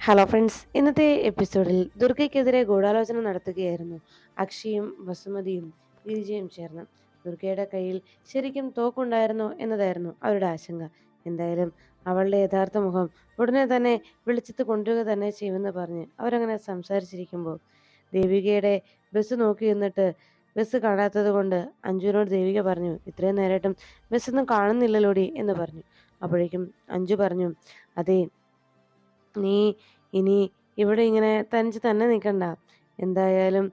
Hello friends ഇന്നത്തെ എപ്പിസോഡിൽ ദുർഗയ്ക്കെതിരെ ഗൂഢാലോചന നടത്തുകയായിരുന്നു അക്ഷയും വസുമതിയും ഗിരിജയും ചേർന്ന്. ദുർഗയുടെ കയ്യിൽ ശരിക്കും തോക്കുണ്ടായിരുന്നോ എന്നതായിരുന്നു അവരുടെ ആശങ്ക. എന്തായാലും അവളുടെ യഥാർത്ഥ മുഖം ഉടനെ തന്നെ വിളിച്ചിട്ട് കൊണ്ടുവരിക തന്നെ ചെയ്യുമെന്ന് പറഞ്ഞ് അവരങ്ങനെ സംസാരിച്ചിരിക്കുമ്പോൾ ദേവികയുടെ ബസ് നോക്കി നിന്നിട്ട് ബസ് കാണാത്തത് കൊണ്ട് അഞ്ജുവിനോട് ദേവിക പറഞ്ഞു ഇത്രയും നേരമായിട്ടും ബസ്സൊന്നും കാണുന്നില്ലല്ലോടി എന്ന് പറഞ്ഞു. അപ്പോഴേക്കും അഞ്ജു പറഞ്ഞു അതെ നീ ഇനി ഇവിടെ ഇങ്ങനെ തനിച്ച് തന്നെ നിൽക്കണ്ട എന്തായാലും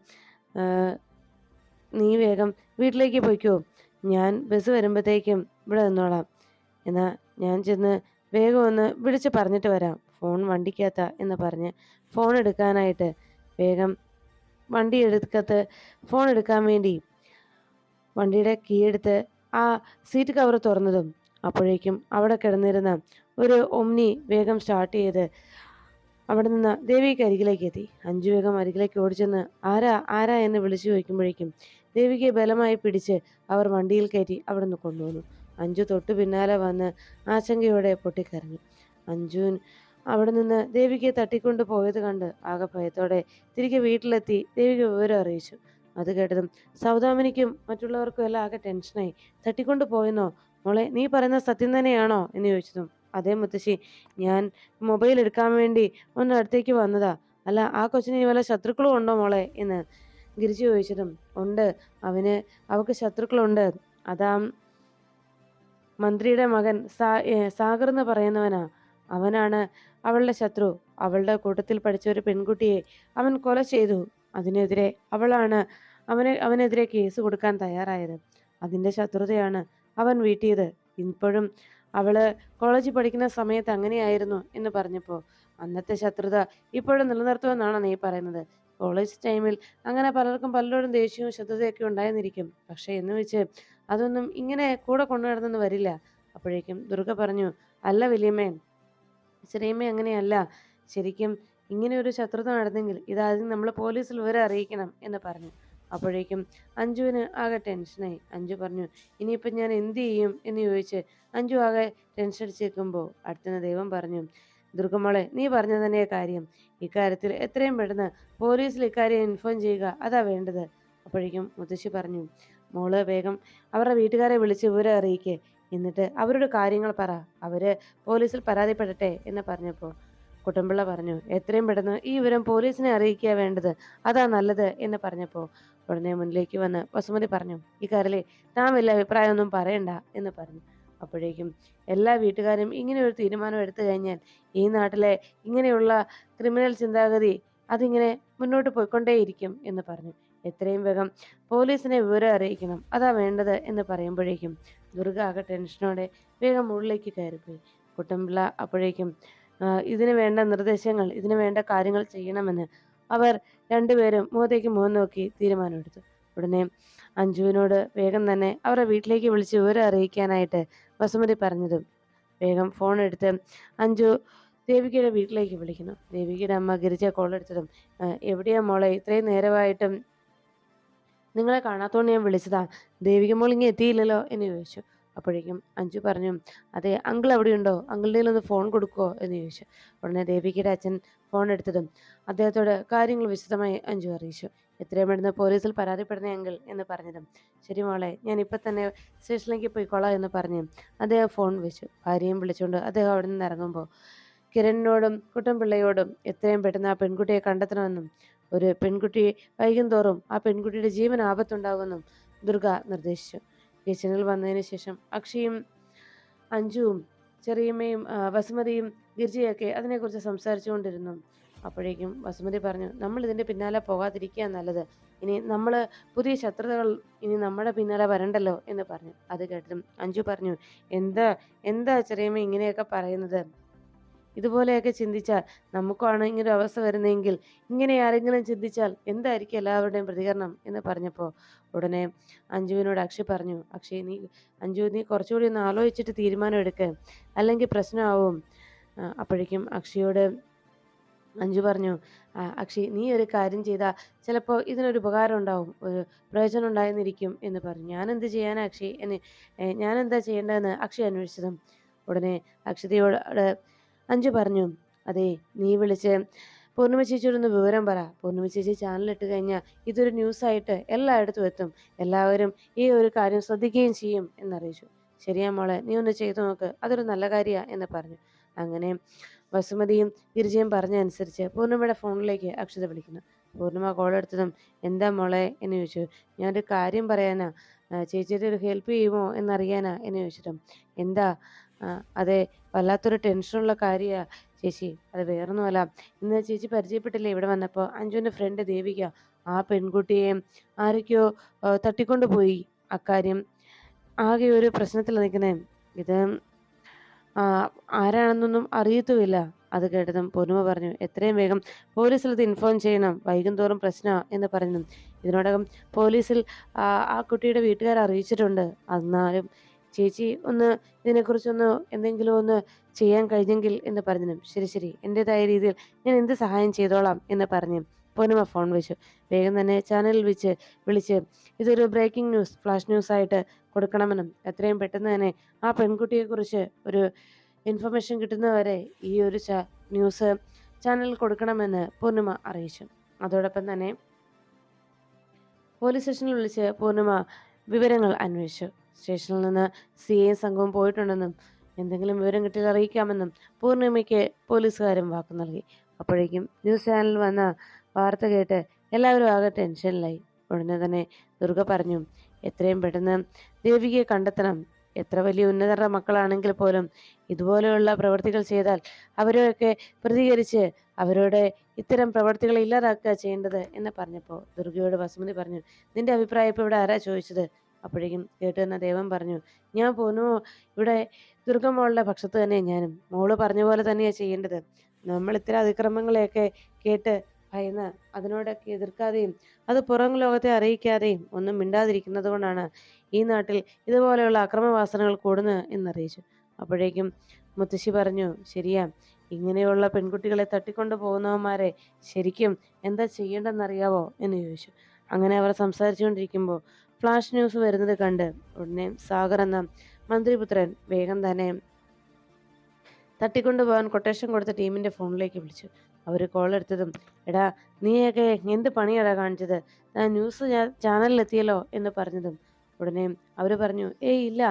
നീ വേഗം വീട്ടിലേക്ക് പോയിക്കോ. ഞാൻ ബസ് വരുമ്പോഴത്തേക്കും ഇവിടെ നിന്നോളാം. എന്നാൽ ഞാൻ ചെന്ന് വേഗം ഒന്ന് വിളിച്ച് പറഞ്ഞിട്ട് വരാം. ഫോൺ വണ്ടിക്കകത്ത എന്ന് പറഞ്ഞ് ഫോൺ എടുക്കാനായിട്ട് വേഗം വണ്ടി എടുക്കത്ത് ഫോൺ എടുക്കാൻ വേണ്ടി വണ്ടിയുടെ കീ എടുത്ത് ആ സീറ്റ് കവർ തുറന്നതും അപ്പോഴേക്കും അവിടെ കിടന്നിരുന്ന ഒരു ഒമ്നി വേഗം സ്റ്റാർട്ട് ചെയ്ത് അവിടെ നിന്ന് ദേവിക്ക് അരികിലേക്ക് എത്തി അഞ്ചു വേഗം അരികിലേക്ക് ഓടിച്ചെന്ന് ആരാ ആരാ എന്ന് വിളിച്ചു ചോദിക്കുമ്പോഴേക്കും ദേവിക്ക് ബലമായി പിടിച്ച് അവർ വണ്ടിയിൽ കയറ്റി അവിടെ നിന്ന് കൊണ്ടുവന്നു. അഞ്ചു തൊട്ടു പിന്നാലെ വന്ന് ആശങ്കയോടെ പൊട്ടിക്കരഞ്ഞു. അഞ്ജുൻ അവിടെ നിന്ന് ദേവിക്ക് തട്ടിക്കൊണ്ട് പോയത് കണ്ട് ആകെ ഭയത്തോടെ തിരികെ വീട്ടിലെത്തി ദേവിക്ക് വിവരം അറിയിച്ചു. അത് കേട്ടതും സൗദാമിനിക്കും മറ്റുള്ളവർക്കും എല്ലാം ആകെ ടെൻഷനായി തട്ടിക്കൊണ്ട് പോയെന്നോ? മോളെ നീ പറയുന്ന സത്യം തന്നെയാണോ? എന്ന് ചോദിച്ചതും അതേ മുത്തശ്ശി ഞാൻ മൊബൈൽ എടുക്കാൻ വേണ്ടി ഒന്ന് അടുത്തേക്ക് വന്നതാ. അല്ല ആ കൊച്ചിന് വല്ല ശത്രുക്കളും ഉണ്ടോ മോളെ എന്ന് ഗിരിജി ചോദിച്ചതും. ഉണ്ട് അവന് അവക്ക് ശത്രുക്കളുണ്ട്. അതാ മന്ത്രിയുടെ മകൻ സാ സാഗർ എന്ന് പറയുന്നവനാ. അവനാണ് അവളുടെ ശത്രു. അവളുടെ കൂട്ടത്തിൽ പഠിച്ച ഒരു പെൺകുട്ടിയെ അവൻ കൊല ചെയ്തു. അതിനെതിരെ അവളാണ് അവനെ അവനെതിരെ കേസ് കൊടുക്കാൻ തയ്യാറായത്. അതിന്റെ ശത്രുതയാണ് അവൻ വീട്ടിയത്. ഇപ്പോഴും അവൾ കോളേജിൽ പഠിക്കുന്ന സമയത്ത് അങ്ങനെയായിരുന്നു എന്ന് പറഞ്ഞപ്പോൾ അന്നത്തെ ശത്രുത ഇപ്പോഴും നിലനിർത്തുമെന്നാണ് നീ പറയുന്നത്? കോളേജ് ടൈമിൽ അങ്ങനെ പലർക്കും പലരോടും ദേഷ്യവും ശത്രുതയൊക്കെ ഉണ്ടായിരുന്നിരിക്കും. പക്ഷേ എന്ന് വെച്ച് അതൊന്നും ഇങ്ങനെ കൂടെ കൊണ്ടുനടന്നെന്ന് വരില്ല. അപ്പോഴേക്കും ദുർഗ പറഞ്ഞു അല്ല വലിയമ്മേ ചെറിയമ്മ അങ്ങനെയല്ല. ശരിക്കും ഇങ്ങനെ ഒരു ശത്രുത നടന്നെങ്കിൽ ഇതാദ്യം നമ്മൾ പോലീസിൽ വിവരം അറിയിക്കണം എന്ന് പറഞ്ഞു. അപ്പോഴേക്കും അഞ്ജുവിന് ആകെ ടെൻഷനായി അഞ്ജു പറഞ്ഞു ഇനിയിപ്പം ഞാൻ എന്ത് ചെയ്യും? എന്ന് ചോദിച്ച് അഞ്ജു ആകെ ടെൻഷൻ അടിച്ചേക്കുമ്പോൾ അടുത്തുനിന്ന് ദൈവം പറഞ്ഞു ദുർഗമോളെ നീ പറഞ്ഞ തന്നെ കാര്യം. ഇക്കാര്യത്തിൽ എത്രയും പെട്ടെന്ന് പോലീസിൽ ഇക്കാര്യം ഇൻഫോം ചെയ്യുക. അതാ വേണ്ടത്. അപ്പോഴേക്കും മുത്തശ്ശി പറഞ്ഞു മോൾ വേഗം അവരുടെ വീട്ടുകാരെ വിളിച്ച് വിവരം അറിയിക്കേ. എന്നിട്ട് അവരുടെ കാര്യങ്ങൾ പറ. അവർ പോലീസിൽ പരാതിപ്പെടട്ടെ എന്ന് പറഞ്ഞപ്പോൾ കുട്ടമ്പിള്ള പറഞ്ഞു എത്രയും പെട്ടെന്ന് ഈ വിവരം പോലീസിനെ അറിയിക്കുക വേണ്ടത്. അതാ നല്ലത് എന്ന് പറഞ്ഞപ്പോൾ ഉടനെ മുന്നിലേക്ക് വന്ന് വസുമതി പറഞ്ഞു ഇക്കാര്യത്തിലെ താൻ വലിയ അഭിപ്രായമൊന്നും പറയണ്ട എന്ന് പറഞ്ഞു. അപ്പോഴേക്കും എല്ലാ വീട്ടുകാരും ഇങ്ങനെ ഒരു തീരുമാനം എടുത്തു കഴിഞ്ഞാൽ ഈ നാട്ടിലെ ഇങ്ങനെയുള്ള ക്രിമിനൽ ചിന്താഗതി അതിങ്ങനെ മുന്നോട്ട് പോയിക്കൊണ്ടേയിരിക്കും എന്ന് പറഞ്ഞു. എത്രയും വേഗം പോലീസിനെ വിവരം അറിയിക്കണം. അതാ വേണ്ടത് എന്ന് പറയുമ്പോഴേക്കും ദുർഗ ആകെ ടെൻഷനോടെ വേഗം ഉള്ളിലേക്ക് കയറിപ്പോയി. കുട്ടമ്പിള്ള അപ്പോഴേക്കും ഇതിന് വേണ്ട നിർദ്ദേശങ്ങൾ ഇതിന് വേണ്ട കാര്യങ്ങൾ ചെയ്യണമെന്ന് അവർ രണ്ടുപേരും മുഖത്തേക്ക് മുഖം നോക്കി തീരുമാനമെടുത്തു. ഉടനെ അഞ്ജുവിനോട് വേഗം തന്നെ അവരുടെ വീട്ടിലേക്ക് വിളിച്ച് വിവരം അറിയിക്കാനായിട്ട് വസുമതി പറഞ്ഞതും വേഗം ഫോൺ എടുത്ത് അഞ്ജു ദേവികയുടെ വീട്ടിലേക്ക് വിളിക്കുന്നു. ദേവികയുടെ അമ്മ ഗിരിജ കോൾ എടുത്തതും എവിടെയാ മോളെ? ഇത്രയും നേരമായിട്ടും നിങ്ങളെ കാണാത്തോണ്ട് ഞാൻ വിളിച്ചതാ. ദേവിക മോൾ ഇങ്ങനെ എത്തിയില്ലല്ലോ എന്ന് ചോദിച്ചു. അപ്പോഴേക്കും അഞ്ജു പറഞ്ഞു അതെ അങ്കിൾ അവിടെയുണ്ടോ? അങ്കിളുടെ ഒന്ന് ഫോൺ കൊടുക്കുമോ എന്ന് ചോദിച്ചു. ഉടനെ ദേവികയുടെ അച്ഛൻ ഫോൺ എടുത്തതും അദ്ദേഹത്തോട് കാര്യങ്ങൾ വിശദമായി അഞ്ജു അറിയിച്ചു. എത്രയും പെട്ടെന്ന് പോലീസിൽ പരാതിപ്പെടുന്ന അങ്കിൾ എന്ന് പറഞ്ഞതും. ശരി മോളെ ഞാൻ ഇപ്പം തന്നെ സ്റ്റേഷനിലേക്ക് പോയിക്കോളാം എന്ന് പറഞ്ഞു അദ്ദേഹം ഫോൺ വെച്ചു. ഭാര്യയും വിളിച്ചുകൊണ്ട് അദ്ദേഹം അവിടെ നിന്ന് ഇറങ്ങുമ്പോൾ കിരണിനോടും കുട്ടൻപിള്ളയോടും എത്രയും പെട്ടെന്ന് ആ പെൺകുട്ടിയെ കണ്ടെത്തണമെന്നും ഒരു പെൺകുട്ടി വൈകുന്തോറും ആ പെൺകുട്ടിയുടെ ജീവൻ ആപത്തുണ്ടാകുമെന്നും ദുർഗ നിർദ്ദേശിച്ചു. കിച്ചണിൽ വന്നതിന് ശേഷം അക്ഷയും അഞ്ജുവും ചെറിയമ്മയും വസുമതിയും ഗിർജയൊക്കെ അതിനെക്കുറിച്ച് സംസാരിച്ചുകൊണ്ടിരുന്നു. അപ്പോഴേക്കും വസുമതി പറഞ്ഞു നമ്മൾ ഇതിന്റെ പിന്നാലെ പോകാതിരിക്കുക നല്ലത്. ഇനി നമ്മൾ പുതിയ ശത്രുതകൾ ഇനി നമ്മുടെ പിന്നാലെ വരണ്ടല്ലോ എന്ന് പറഞ്ഞു. അത് കേട്ടതും അഞ്ജു പറഞ്ഞു എന്താ എന്താ ചെറിയമ്മ ഇങ്ങനെയൊക്കെ പറയുന്നത്? ഇതുപോലെയൊക്കെ ചിന്തിച്ചാൽ നമുക്കാണ് ഇങ്ങനെ അവസ്ഥ വരുന്നതെങ്കിൽ ഇങ്ങനെ ആരെങ്കിലും ചിന്തിച്ചാൽ എന്തായിരിക്കും എല്ലാവരുടെയും പ്രതികരണം എന്ന് പറഞ്ഞപ്പോൾ ഉടനെ അഞ്ജുവിനോട് അക്ഷയ് പറഞ്ഞു അക്ഷയ് നീ അഞ്ജു നീ കുറച്ചുകൂടി ഒന്ന് ആലോചിച്ചിട്ട് തീരുമാനം എടുക്കുക അല്ലെങ്കിൽ പ്രശ്നമാവും. അപ്പോഴേക്കും അക്ഷയോട് അഞ്ജു പറഞ്ഞു അക്ഷയ് നീ ഒരു കാര്യം ചെയ്താൽ ചിലപ്പോൾ ഇതിനൊരു ഉപകാരം ഉണ്ടാവും ഒരു പ്രയോജനം ഉണ്ടായെന്നിരിക്കും എന്ന് പറഞ്ഞു. ഞാൻ ചെയ്യാനാ അക്ഷയ്? എന്ന് ഞാൻ എന്താ ചെയ്യേണ്ടതെന്ന് അക്ഷയ് അന്വേഷിച്ചതും. ഉടനെ അക്ഷതയോട് അഞ്ജു പറഞ്ഞു അതെ നീ വിളിച്ച് പൂർണിമ ചേച്ചിയോടൊന്ന് വിവരം പറ. പൂർണിമ ചേച്ചി ചാനലിട്ട് കഴിഞ്ഞാൽ ഇതൊരു ന്യൂസായിട്ട് എല്ലായിടത്തും എത്തും. എല്ലാവരും ഈ ഒരു കാര്യം ശ്രദ്ധിക്കുകയും ചെയ്യും എന്നറിയിച്ചു. ശരിയാ മോളെ നീ ഒന്ന് ചെയ്തു നോക്ക്. അതൊരു നല്ല കാര്യമാണ് എന്ന് പറഞ്ഞു. അങ്ങനെ വസുമതിയും ഗിരിജയും അനുസരിച്ച് പൂർണിമയുടെ ഫോണിലേക്ക് അക്ഷത വിളിക്കുന്നു. പൂർണിമ കോൾ എടുത്തതും എന്താ മോളെ? എന്ന് ചോദിച്ചു. ഞാനൊരു കാര്യം പറയാനാ. ചേച്ചിയുടെ ഒരു ഹെൽപ്പ് ചെയ്യുമോ എന്നറിയാനാ എന്ന് ചോദിച്ചിട്ടും. എന്താ? അതെ വല്ലാത്തൊരു ടെൻഷനുള്ള കാര്യമാണ് ചേച്ചി. അത് വേറൊന്നുമല്ല. ഇന്ന് ചേച്ചി പരിചയപ്പെട്ടില്ലേ? ഇവിടെ വന്നപ്പോൾ അഞ്ജുവിന്റെ ഫ്രണ്ട് ദേവിക ആ പെൺകുട്ടിയെ ആരൊക്കെയോ തട്ടിക്കൊണ്ടുപോയി. അക്കാര്യം ആകെ ഒരു പ്രശ്നത്തിൽ നിൽക്കുന്നേ ഇത് ആരാണെന്നൊന്നും അറിയത്തുമില്ല. അത് കേട്ടതും പൊന്നുമ പറഞ്ഞു എത്രയും വേഗം പോലീസിൽ ഇത് ഇൻഫോം ചെയ്യണം. വൈകും തോറും പ്രശ്നമാണ് എന്ന് പറഞ്ഞു. ഇതിനോടകം പോലീസിൽ ആ കുട്ടിയുടെ വീട്ടുകാർ അറിയിച്ചിട്ടുണ്ട്. എന്നാലും ചേച്ചി ഒന്ന് ഇതിനെക്കുറിച്ചൊന്ന് എന്തെങ്കിലും ഒന്ന് ചെയ്യാൻ കഴിഞ്ഞെങ്കിൽ എന്ന് പറഞ്ഞു ശരി ശരി. എന്റെതായ രീതിയിൽ ഞാൻ എന്ത് സഹായം ചെയ്തോളാം എന്ന് പറഞ്ഞു പൊന്നുമ ഫോൺ വെച്ചു. വേഗം തന്നെ ചാനലിൽ വെച്ച് വിളിച്ച് ഇതൊരു ബ്രേക്കിംഗ് ന്യൂസ് ഫ്ലാഷ് ന്യൂസ് ആയിട്ട് കൊടുക്കണമെന്നും എത്രയും പെട്ടെന്ന് തന്നെ ആ പെൺകുട്ടിയെക്കുറിച്ച് ഒരു ഇൻഫർമേഷൻ കിട്ടുന്നവരെ ഈ ഒരു ന്യൂസ് ചാനലിൽ കൊടുക്കണമെന്ന് പൂർണിമ അറിയിച്ചു. അതോടൊപ്പം തന്നെ പോലീസ് സ്റ്റേഷനിൽ വിളിച്ച് പൂർണിമ വിവരങ്ങൾ അന്വേഷിച്ചു. സ്റ്റേഷനിൽ നിന്ന് സി ഐ സംഘവും പോയിട്ടുണ്ടെന്നും എന്തെങ്കിലും വിവരം കിട്ടിയാൽ അറിയിക്കാമെന്നും പൂർണിമയ്ക്ക് പോലീസുകാരും വാക്കു നൽകി. അപ്പോഴേക്കും ന്യൂസ് ചാനലിൽ വന്ന വാർത്ത കേട്ട് എല്ലാവരും ആകെ ടെൻഷനിലായി. ഉടനെ തന്നെ ദുർഗ പറഞ്ഞു എത്രയും പെട്ടെന്ന് ദേവികയെ കണ്ടെത്തണം. എത്ര വലിയ ഉന്നതരുടെ മക്കളാണെങ്കിൽ പോലും ഇതുപോലെയുള്ള പ്രവൃത്തികൾ ചെയ്താൽ അവരെയൊക്കെ പ്രതികരിച്ച് അവരോട് ഇത്തരം പ്രവർത്തികൾ ഇല്ലാതാക്കുക ചെയ്യേണ്ടത് എന്ന് പറഞ്ഞപ്പോൾ ദുർഗയോട് വസുമതി പറഞ്ഞു നിന്റെ അഭിപ്രായം ഇപ്പോൾ ഇവിടെ ആരാ ചോദിച്ചത്? അപ്പോഴേക്കും കേട്ട് തന്നെ ദേവൻ പറഞ്ഞു ഞാൻ പോന്നു. ഇവിടെ ദുർഗമോളുടെ പക്ഷത്ത് തന്നെ ഞാനും. മോൾ പറഞ്ഞ പോലെ തന്നെയാണ് ചെയ്യേണ്ടത്. നമ്മൾ ഇത്തരം അതിക്രമങ്ങളെയൊക്കെ കേട്ട് ഭയന്ന് അതിനോടൊക്കെ എതിർക്കാതെയും അത് പുറം ലോകത്തെ അറിയിക്കാതെയും ഒന്നും മിണ്ടാതിരിക്കുന്നത് കൊണ്ടാണ് ഈ നാട്ടിൽ ഇതുപോലെയുള്ള അക്രമവാസനകൾ കൂടുന്നത് എന്നറിയിച്ചു. അപ്പോഴേക്കും മുത്തശ്ശി പറഞ്ഞു ശരിയാ. ഇങ്ങനെയുള്ള പെൺകുട്ടികളെ തട്ടിക്കൊണ്ടു പോകുന്നവന്മാരെ ശരിക്കും എന്താ ചെയ്യേണ്ടെന്നറിയാവോ എന്ന് ചോദിച്ചു. അങ്ങനെ അവർ സംസാരിച്ചുകൊണ്ടിരിക്കുമ്പോൾ ഫ്ലാഷ് ന്യൂസ് വരുന്നത് കണ്ട് ഉടനെ സാഗർ എന്ന മന്ത്രിപുത്രൻ വേഗം തന്നെ തട്ടിക്കൊണ്ടുപോകാൻ കൊട്ടേഷൻ കൊടുത്ത ടീമിന്റെ ഫോണിലേക്ക് വിളിച്ചു. അവർ കോൾ എടുത്തതും എടാ നീയൊക്കെ എന്ത് പണിയടാ കാണിച്ചത്? ഞാൻ ന്യൂസ് ചാനലിലെത്തിയല്ലോ എന്ന് പറഞ്ഞതും. ഉടനെ അവർ പറഞ്ഞു ഏയ് ഇല്ല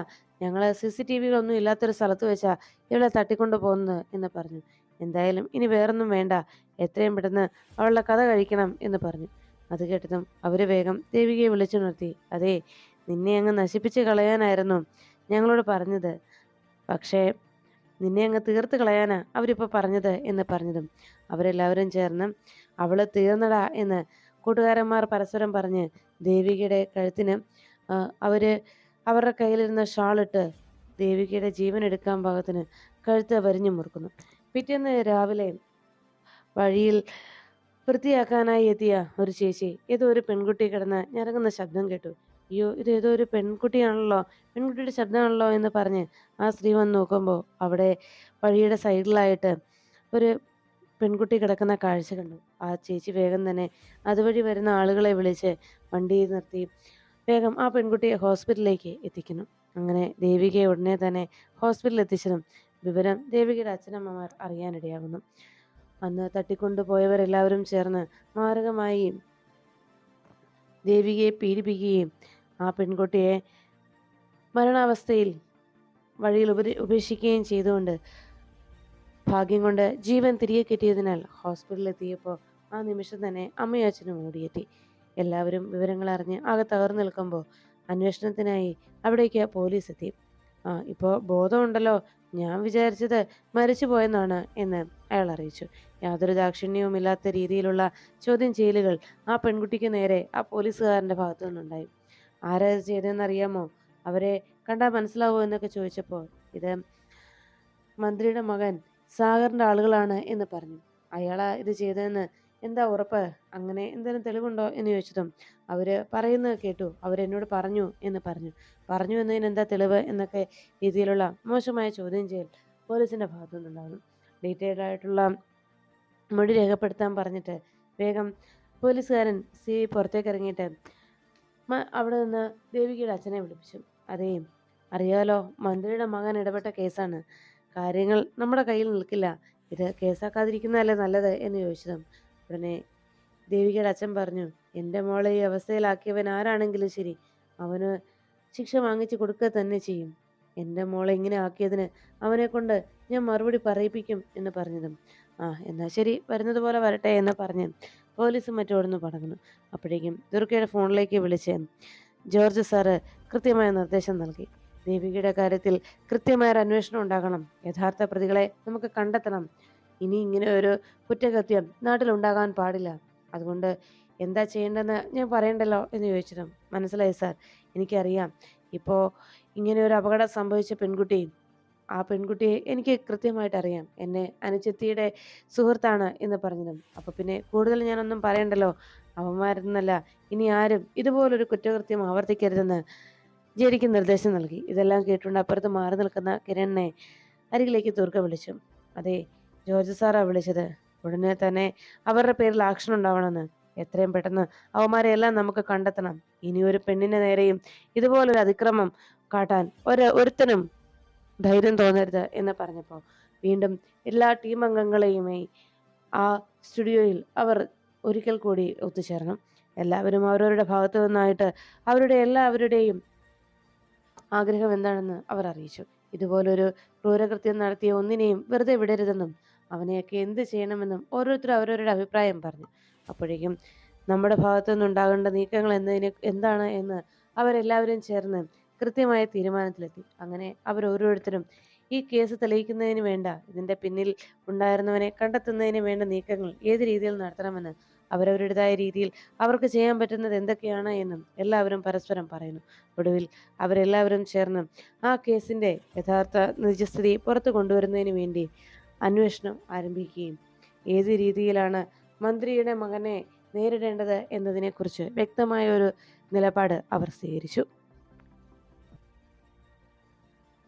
ഞങ്ങൾ സി സി ടി വികളൊന്നും ഇല്ലാത്തൊരു സ്ഥലത്ത് വെച്ചാ ഇവളെ തട്ടിക്കൊണ്ടു പോകുന്നത് എന്ന് പറഞ്ഞു. എന്തായാലും ഇനി വേറൊന്നും വേണ്ട എത്രയും പെട്ടെന്ന് അവളുടെ കഥ കഴിക്കണം എന്ന് പറഞ്ഞു. അത് കേട്ടതും അവർ വേഗം ദേവികയെ വിളിച്ചു നിർത്തി അതെ നിന്നെ അങ്ങ് നശിപ്പിച്ച് കളയാനായിരുന്നു ഞങ്ങളോട് പറഞ്ഞത്. പക്ഷേ നിന്നെ അങ്ങ് തീർത്ത് കളയാനാ അവരിപ്പോൾ പറഞ്ഞത് എന്ന് പറഞ്ഞതും അവരെല്ലാവരും ചേർന്ന് അവൾ തീർന്നടാ എന്ന് കൂട്ടുകാരന്മാർ പരസ്പരം പറഞ്ഞ് ദേവികയുടെ കഴുത്തിന് അവർ അവർ അവരുടെ കയ്യിലിരുന്ന ഷാളിട്ട് ദേവികയുടെ ജീവൻ എടുക്കാൻ പാകത്തിന് കഴുത്ത് വരിഞ്ഞു മുറുക്കുന്നു. പിറ്റേന്ന് രാവിലെ വഴിയിൽ വൃത്തിയാക്കാനായി എത്തിയ ഒരു ചേച്ചി. ഏതോ ഒരു പെൺകുട്ടി കിടന്ന് ഞരങ്ങുന്ന ശബ്ദം കേട്ടു. അയ്യോ ഇത് ഏതോ ഒരു പെൺകുട്ടിയാണല്ലോ? പെൺകുട്ടിയുടെ ശബ്ദമാണല്ലോ? എന്ന് പറഞ്ഞ് ആ സ്ത്രീ വന്ന് നോക്കുമ്പോൾ അവിടെ വഴിയുടെ സൈഡിലായിട്ട് ഒരു പെൺകുട്ടി കിടക്കുന്ന കാഴ്ച കണ്ടു. ആ ചേച്ചി വേഗം തന്നെ അതുവഴി വരുന്ന ആളുകളെ വിളിച്ച് വണ്ടിയിൽ നിർത്തി വേഗം ആ പെൺകുട്ടിയെ ഹോസ്പിറ്റലിലേക്ക് എത്തിക്കുന്നു. അങ്ങനെ ദേവികയെ ഉടനെ തന്നെ ഹോസ്പിറ്റലിൽ എത്തിച്ചതും വിവരം ദേവികയുടെ അച്ഛനമ്മമാർ അറിയാനിടയാകുന്നു അന്ന് തട്ടിക്കൊണ്ടുപോയവരെല്ലാവരും ചേർന്ന് മാരകമായി ദേവികയെ പീഡിപ്പിക്കുകയും ആ പെൺകുട്ടിയെ മരണാവസ്ഥയിൽ വഴിയിൽ ഉപരി ഉപേക്ഷിക്കുകയും ചെയ്തുകൊണ്ട് ഭാഗ്യം കൊണ്ട് ജീവൻ തിരികെ കിട്ടിയതിനാൽ ഹോസ്പിറ്റലിൽ എത്തിയപ്പോൾ ആ നിമിഷം തന്നെ അമ്മയും അച്ഛനും ഓടിയെത്തി. എല്ലാവരും വിവരങ്ങൾ അറിഞ്ഞ് ആകെ തകർന്നു നിൽക്കുമ്പോൾ അന്വേഷണത്തിനായി അവിടേക്ക് പോലീസ് എത്തി. ആ ഇപ്പോൾ ബോധമുണ്ടല്ലോ. ഞാൻ വിചാരിച്ചത് മരിച്ചു പോയെന്നാണ് എന്ന് അയാൾ അറിയിച്ചു. യാതൊരു ദാക്ഷിണ്യവും ഇല്ലാത്ത രീതിയിലുള്ള ചോദ്യം ചെയ്യലുകൾ ആ പെൺകുട്ടിക്ക് നേരെ ആ പോലീസുകാരന്റെ ഭാഗത്തു നിന്നുണ്ടായി. ആരാ ചെയ്തതെന്നറിയാമോ? അവരെ കണ്ടാൽ മനസ്സിലാവോ എന്നൊക്കെ ചോദിച്ചപ്പോൾ ഇത് മന്ത്രിയുടെ മകൻ സാഗറിന്റെ ആളുകളാണ് എന്ന് പറഞ്ഞു. അയാളാ ഇത് ചെയ്തതെന്ന് എന്താ ഉറപ്പ്? അങ്ങനെ എന്തെങ്കിലും തെളിവുണ്ടോ? എന്ന് ചോദിച്ചതും അവർ പറയുന്നത് കേട്ടു. അവരെന്നോട് പറഞ്ഞു എന്ന് പറഞ്ഞു. പറഞ്ഞു എന്നതിന് എന്താ തെളിവ്? എന്നൊക്കെ രീതിയിലുള്ള മോശമായ ചോദ്യം ചെയ്യൽ പോലീസിന്റെ ഭാഗത്തു ഡീറ്റെയിൽഡ് ആയിട്ടുള്ള മൊഴി രേഖപ്പെടുത്താൻ പറഞ്ഞിട്ട് വേഗം പോലീസുകാരൻ സി പുറത്തേക്ക് ഇറങ്ങിയിട്ട് അവിടെ നിന്ന് ദേവികയുടെ അച്ഛനെ വിളിപ്പിച്ചു. അതേ അറിയാലോ മന്ത്രിയുടെ മകൻ ഇടപെട്ട കേസാണ്. കാര്യങ്ങൾ നമ്മുടെ കയ്യിൽ നിൽക്കില്ല. ഇത് കേസാക്കാതിരിക്കുന്നതല്ലേ നല്ലത്? എന്ന് ചോദിച്ചതും ഉടനെ ദേവികയുടെ അച്ഛൻ പറഞ്ഞു എന്റെ മോളെ ഈ അവസ്ഥയിലാക്കിയവൻ ആരാണെങ്കിലും ശരി അവന് ശിക്ഷ വാങ്ങിച്ചു കൊടുക്കുക തന്നെ ചെയ്യും. എന്റെ മോളെ ഇങ്ങനെ ആക്കിയതിന് അവനെ കൊണ്ട് ഞാൻ മറുപടി പറയിപ്പിക്കും എന്ന് പറഞ്ഞതും. ആ എന്നാൽ ശരി വരുന്നത് പോലെ വരട്ടെ എന്ന് പറഞ്ഞ് പോലീസും മറ്റോടൊന്ന് പടങ്ങുന്നു അപ്പോഴേക്കും ദുർഗയുടെ ഫോണിലേക്ക് വിളിച്ച് ജോർജ് സാറ് കൃത്യമായ നിർദ്ദേശം നൽകി. ദേവികയുടെ കാര്യത്തിൽ കൃത്യമായൊരു അന്വേഷണം ഉണ്ടാകണം. യഥാർത്ഥ പ്രതികളെ നമുക്ക് കണ്ടെത്തണം. ഇനി ഇങ്ങനെ ഒരു കുറ്റകൃത്യം നാട്ടിലുണ്ടാകാൻ പാടില്ല. അതുകൊണ്ട് എന്താ ചെയ്യേണ്ടതെന്ന് ഞാൻ പറയണ്ടല്ലോ എന്ന് ചോദിച്ചതും മനസ്സിലായി സാർ? എനിക്കറിയാം. ഇപ്പോൾ ഇങ്ങനെ ഒരു അപകടം സംഭവിച്ച പെൺകുട്ടി ആ പെൺകുട്ടിയെ എനിക്ക് കൃത്യമായിട്ട് അറിയാം. എന്നെ അനുചെത്തിയുടെ സുഹൃത്താണ് എന്ന് പറഞ്ഞതും അപ്പോൾ പിന്നെ കൂടുതൽ ഞാനൊന്നും പറയണ്ടല്ലോ. അവന്മാരെന്നല്ല ഇനി ആരും ഇതുപോലൊരു കുറ്റകൃത്യം ആവർത്തിക്കരുതെന്ന് ജെരിക്ക് നിർദ്ദേശം നൽകി. ഇതെല്ലാം കേട്ടുകൊണ്ട് അപ്പുറത്ത് മാറി നിൽക്കുന്ന കിരണിനെ അരികിലേക്ക് തുറക്ക വിളിച്ചു. അതെ ജോർജ് സാറാ വിളിച്ചത്. ഉടനെ തന്നെ അവരുടെ പേരിൽ ആക്ഷൻ ഉണ്ടാവണമെന്ന്. എത്രയും പെട്ടെന്ന് അവന്മാരെ എല്ലാം നമുക്ക് കണ്ടെത്തണം. ഇനി ഒരു പെണ്ണിന്റെ നേരെയും ഇതുപോലൊരു അതിക്രമം കാട്ടാൻ ഒരു ഒരുത്തനും ധൈര്യം തോന്നരുത് എന്ന് പറഞ്ഞപ്പോൾ വീണ്ടും എല്ലാ ടീം അംഗങ്ങളെയുമായി ആ സ്റ്റുഡിയോയിൽ അവർ ഒരിക്കൽ കൂടി ഒത്തുചേർന്നു. എല്ലാവരും അവരവരുടെ ഭാഗത്തു നിന്നായിട്ട് അവരുടെ എല്ലാവരുടെയും ആഗ്രഹം എന്താണെന്ന് അവർ അറിയിച്ചു. ഇതുപോലൊരു ക്രൂരകൃത്യം നടത്തിയ ഒന്നിനെയും വെറുതെ വിടരുതെന്നും അവനെയൊക്കെ എന്ത് ചെയ്യണമെന്നും ഓരോരുത്തർ അവരവരുടെ അഭിപ്രായം പറഞ്ഞു. അപ്പോഴേക്കും നമ്മുടെ ഭാഗത്തു നിന്നുണ്ടാകേണ്ട നീക്കങ്ങൾ എന്നതിനെ എന്താണ് എന്ന് അവരെല്ലാവരും ചേർന്ന് കൃത്യമായ തീരുമാനത്തിലെത്തി. അങ്ങനെ അവർ ഓരോരുത്തരും ഈ കേസ് തെളിയിക്കുന്നതിന് വേണ്ട ഇതിന്റെ പിന്നിൽ ഉണ്ടായിരുന്നവനെ കണ്ടെത്തുന്നതിന് വേണ്ട നീക്കങ്ങൾ ഏത് രീതിയിൽ നടത്തണമെന്ന് അവരവരുടേതായ രീതിയിൽ അവർക്ക് ചെയ്യാൻ പറ്റുന്നത് എന്തൊക്കെയാണ് എന്നും എല്ലാവരും പരസ്പരം പറയുന്നു. ഒടുവിൽ അവരെല്ലാവരും ചേർന്ന് ആ കേസിന്റെ യഥാർത്ഥ നിജസ്ഥിതി പുറത്തു കൊണ്ടുവരുന്നതിന് വേണ്ടി അന്വേഷണം ആരംഭിക്കുകയും ഏത് രീതിയിലാണ് മന്ത്രിയുടെ മകനെ നേരിടേണ്ടത് എന്നതിനെക്കുറിച്ച് വ്യക്തമായ ഒരു നിലപാട് അവർ സ്വീകരിച്ചു.